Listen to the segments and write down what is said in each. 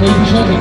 আন্তর্জাতিক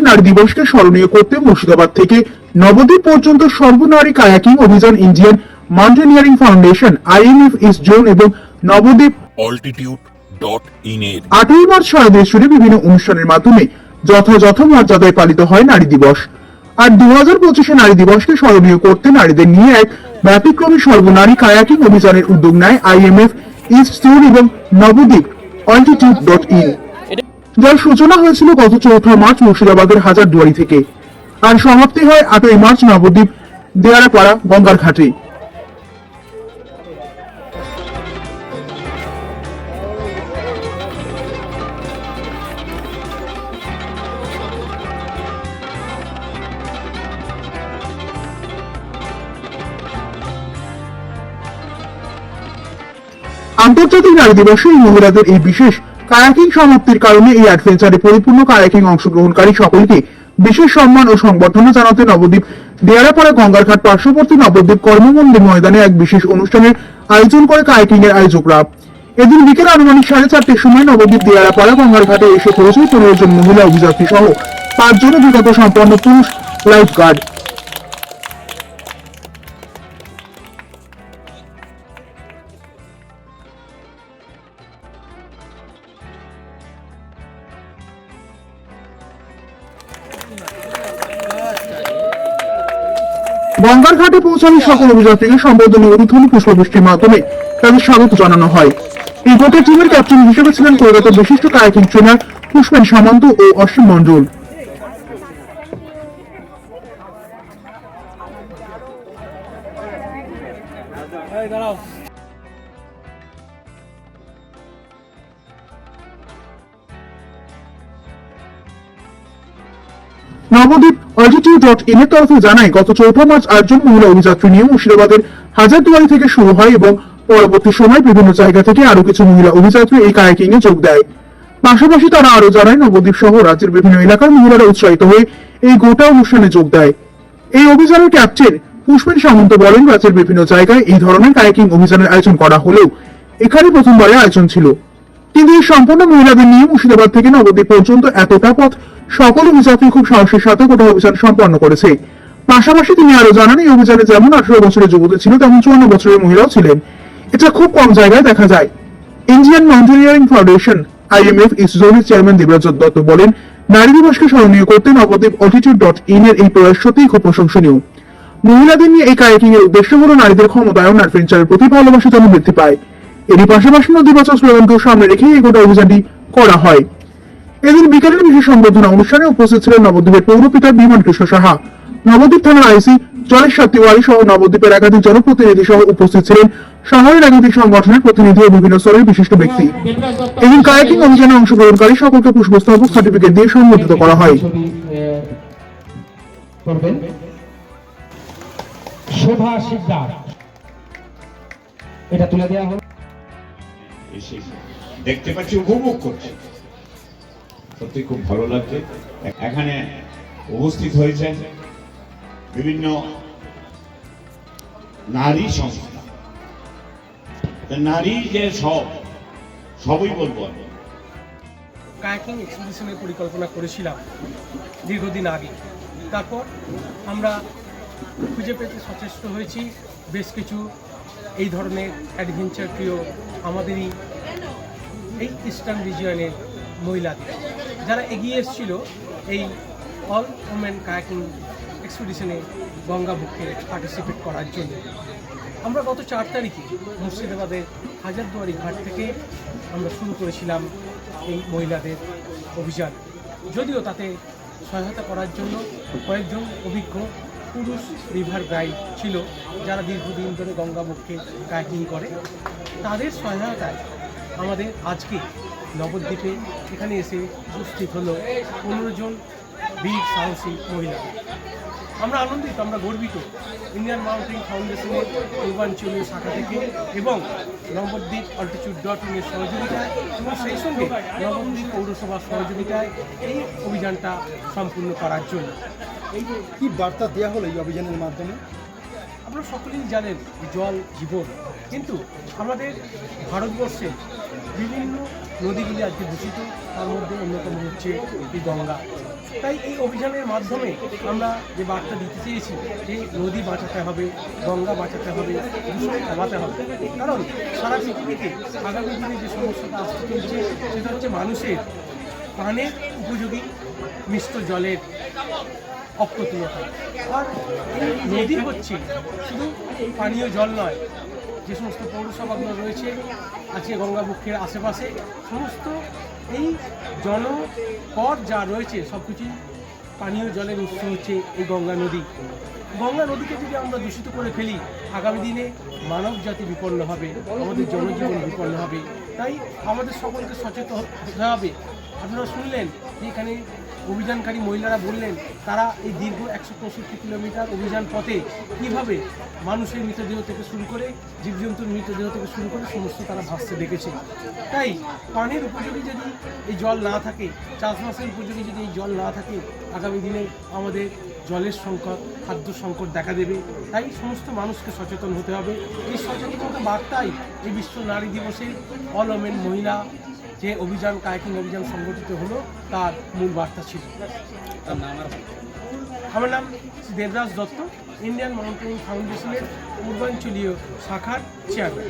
নারী দিবসকে স্মরণীয় করতে মুর্শিদাবাদ থেকে নবদ্বীপ পর্যন্ত সর্বনারী কায়াকিং অভিযান Indian mountaineering foundation IMF east zone এবং নবদ্বীপ অল্টিটিউড ডট ইন এর আটই মার্চ সারা দেশ জুড়ে বিভিন্ন অনুষ্ঠানের মাধ্যমে যথাযথ মর্যাদায় পালিত হয় নারী দিবস। আর দু হাজার পঁচিশে নারী দিবসকে স্মরণীয় করতে নারীদের নিয়ে এক ব্যতিক্রমী সর্বনারী কায়াকিং অভিযানের উদ্যোগ নেয় আইএমএফ, ইস্ট জোন এবং নবদ্বীপ অল্টিটিউড ডট ইন যার সূচনা হয়েছিল গত চৌঠা মার্চ মুর্শিদাবাদের হাজারদুয়ারি থেকে। আর সমাপ্তি হয় আটই মার্চ নবদ্বীপ, দেয়ারাপাড়া, গঙ্গার ঘাটে। আন্তর্জাতিক নারী দিবসে এই মহিলাদের এই বিশেষ কায়াকিং সমাপ্তির কারণে এই অ্যাডভেঞ্চারে পরিপূর্ণ কায়াকিং অংশগ্রহণকারী সকলকে বিশেষ সম্মান ও সংবর্ধনা জানাতে নবদ্বীপ দেয়ারাপাড়া গঙ্গারঘাট পার্শ্ববর্তী নবদ্বীপ কর্মমন্দির ময়দানে এক বিশেষ অনুষ্ঠানের আয়োজন করে কায়াকিং এর আয়োজকরা। এদিন বিকেল আনুমানিক সাড়ে চারটের সময় নবদ্বীপ দেয়ারাপাড়া গঙ্গার ঘাটে এসে পৌঁছয় পনেরো জন মহিলা অভিযাত্রী সহ পাঁচজন অভিজ্ঞতা সম্পন্ন পুরুষ লাইফ গার্ড গঙ্গার ঘাটে পৌঁছানো সকল অভিযাত্রীকে সম্বোধনী উদ্বোধনী পুষ্পবৃষ্টির মাধ্যমে তাদের স্বাগত জানানো হয়। এই বোটের টিমের ক্যাপ্টেন হিসেবে ছিলেন কলকাতার বিশিষ্ট kayaking trainer Pushpen Samanta O Asim Mondal. Nabadwip altitude dot in এর তরফে জানায় গত চৌঠা মার্চ আটজন মহিলা অভিযাত্রী নিয়ে মুর্শিদাবাদের হাজারদুয়ারি থেকে শুরু হয় এবং পরবর্তী সময় বিভিন্ন জায়গা থেকে আরও কিছু মহিলা অভিযাত্রী এই কায়াকিং এ যোগ দেয়। পাশাপাশি তারা আরও জানায়, নবদ্বীপ সহ রাজ্যের বিভিন্ন এলাকার মহিলারা উৎসাহিত হয়ে এই গোটা অনুষ্ঠানে যোগ দেয়। এই অভিযানের ক্যাপ্টেন পুষ্পেন সামন্ত বলেন, রাজ্যের বিভিন্ন জায়গায় এই ধরনের কায়াকিং অভিযানের আয়োজন করা হলেও এখানে প্রথমবারের আয়োজন ছিল। কিন্তু এই সম্পূর্ণ মহিলাদের নিয়ে মুর্শিদাবাদ থেকে নবদ্বীপ পর্যন্ত এতটা পথ সকল অভিযাত্রী খুব সাহসের সাথে গোটা অভিযান সম্পন্ন করেছে। পাশাপাশি তিনি আরও জানান, এই অভিযানে যেমন আঠারো বছরের যুবতী ছিল, তেমন চুয়ান্ন বছরের মহিলাও ছিলেন। এটা খুব কম জায়গায় দেখা যায়। ইন্ডিয়ান মাউন্টেনিয়ারিং ফাউন্ডেশন, আইএমএফ ইসজোনের চেয়ারম্যান দেবরাজ দত্ত বলেন, নারী দিবসকে স্মরণীয় করতে নবদ্বীপ অটিটিউড ডট ইন এর এই প্রয়াস সত্যিই খুব প্রশংসনীয়। মহিলাদের নিয়ে এই কায়াকিং এর উদ্দেশ্য হলো নারীদের ক্ষমতায়ন আর অ্যাডভেঞ্চারের প্রতি ভালোবাসা যেন বৃদ্ধি পায়। এরই পাশাপাশি নদী বাঁচাও স্লোগানকেও সামনে রেখে এই গোটা অভিযানটি করা হয়। এদিন বিকেলের বিশেষ সম্বর্ধনা অনুষ্ঠানে উপস্থিত ছিলেন নবদ্বীপের পৌরপিতা বিমান কৃষ্ণ সাহা। নবদ্বীপ থানার আইসি জলের জলেশ্বর তিওয়ারি সহ নবদ্বীপের একাধিক জনপ্রতিনিধি সহ উপস্থিত ছিলেন শহরের একাধিক সংগঠনের প্রতিনিধি ও বিভিন্ন স্তরের বিশিষ্ট ব্যক্তি। এদিন কায়াকিং অভিযানে অংশগ্রহণকারী সকলকে পুষ্পস্তবক সার্টিফিকেট দিয়ে সম্বোধিত করা হয়। শোভা এটা তুলে দেওয়া হলো। এসে দেখতে পাচ্ছি, উপভোগ করছে। সত্যি খুব ভালো লাগছে। এখানে উপস্থিত হয়েছেন বিভিন্ন নারী সংস্থা। নারী যে সব, সবই বলব আমি। কায়াকিং এক্সপিডিশনের পরিকল্পনা করেছিলাম দীর্ঘদিন আগে। তারপর আমরা খুঁজে পেতে সচেষ্ট হয়েছি। বেশ কিছু এই ধরনের অ্যাডভেঞ্চার প্রিয় আমাদেরই এই ইস্টার্ন রিজিয়নের মহিলাদের যারা এগিয়ে এসেছিল এই অল ওমেন কায়াকিং এক্সপিডিশনে গঙ্গা বুকে পার্টিসিপেট করার জন্য। আমরা গত চার তারিখে মুর্শিদাবাদের হাজারদুয়ারি ঘাট থেকে আমরা শুরু করেছিলাম এই মহিলাদের অভিযান। যদিও তাতে সহায়তা করার জন্য কয়েকজন অভিজ্ঞ পুরুষ রিভার গাইড ছিল, যারা দীর্ঘদিন ধরে গঙ্গাবক্ষে কায়াকিং করে। তাদের সহায়তায় আমাদের আজকে নবদ্বীপে এখানে এসে উপস্থিত হলো পনেরো জন বীর সাহসী মহিলা। আমরা আনন্দিত আমরা গর্বিত। ইন্ডিয়ান মাউন্টেন ফাউন্ডেশনের পূর্বাঞ্চলীয় শাখা থেকে এবং নবদ্বীপ অল্টিটিউড ডট ইনের সহযোগিতায় এবং সেই সঙ্গে নবদ্বীপ পৌরসভার সহযোগিতায় এই অভিযানটা সম্পূর্ণ করার জন্য। এই যে কি বার্তা দেওয়া হলো এই অভিযানের মাধ্যমে? আপনারা সকলেই জানেন জল জীবন কিন্তু আমাদের ভারতবর্ষে বিভিন্ন নদীগুলি আজকে দূষিত, তার মধ্যে অন্যতম হচ্ছে এই গঙ্গা। তাই এই অভিযানের মাধ্যমে আমরা যে বার্তা দিতে চেয়েছি, যে নদী বাঁচাতে হবে, গঙ্গা বাঁচাতে হবে, দূষণ কমাতে হবে, কারণ সারা পৃথিবীতে আগামী দিনে যে সমস্যাটা আসতে চলছে, সেটা হচ্ছে মানুষের পানের উপযোগী মিষ্ট জলের অপ্রতুলতা। আর নদী হচ্ছে শুধু পানীয় জল নয় যে সমস্ত পৌরসভাগুলো রয়েছে আছে গঙ্গাবক্ষের আশেপাশে, সমস্ত এই জনপদ যা রয়েছে সব কিছুই পানীয় জলের উৎস হচ্ছে এই গঙ্গা নদী। গঙ্গা নদীকে যদি আমরা দূষিত করে ফেলি, আগামী দিনে মানব জাতি বিপন্ন হবে, আমাদের জনজীবন বিপন্ন হবে। তাই আমাদের সকলকে সচেতন হতে হবে। আপনারা শুনলেন যে এখানে অভিযানকারী মহিলারা বললেন, তারা এই দীর্ঘ একশো পঁয়ষট্টি কিলোমিটার অভিযান পথে কীভাবে মানুষের মৃতদেহ থেকে শুরু করে, জীবজন্তুর মৃতদেহ থেকে শুরু করে সমস্ত তারা ভাসতে দেখেছে। তাই পানির উপযোগী যদি এই জল না থাকে, চাষবাসের উপযোগী যদি এই জল না থাকে, আগামী দিনে আমাদের জলের সংকট, খাদ্য সংকট দেখা দেবে। তাই সমস্ত মানুষকে সচেতন হতে হবে। এই সচেতনতা বার্তাই এই বিশ্ব নারী দিবসে অল মহিলা যে অভিযান কায়াকিং অভিযান সংগঠিত হলো, তার মূল বার্তা ছিল। আমার নাম দেবরাজ দত্ত, ইন্ডিয়ান মাউন্টেনিং ফাউন্ডেশনের পূর্বাঞ্চলীয় শাখার চেয়ারম্যান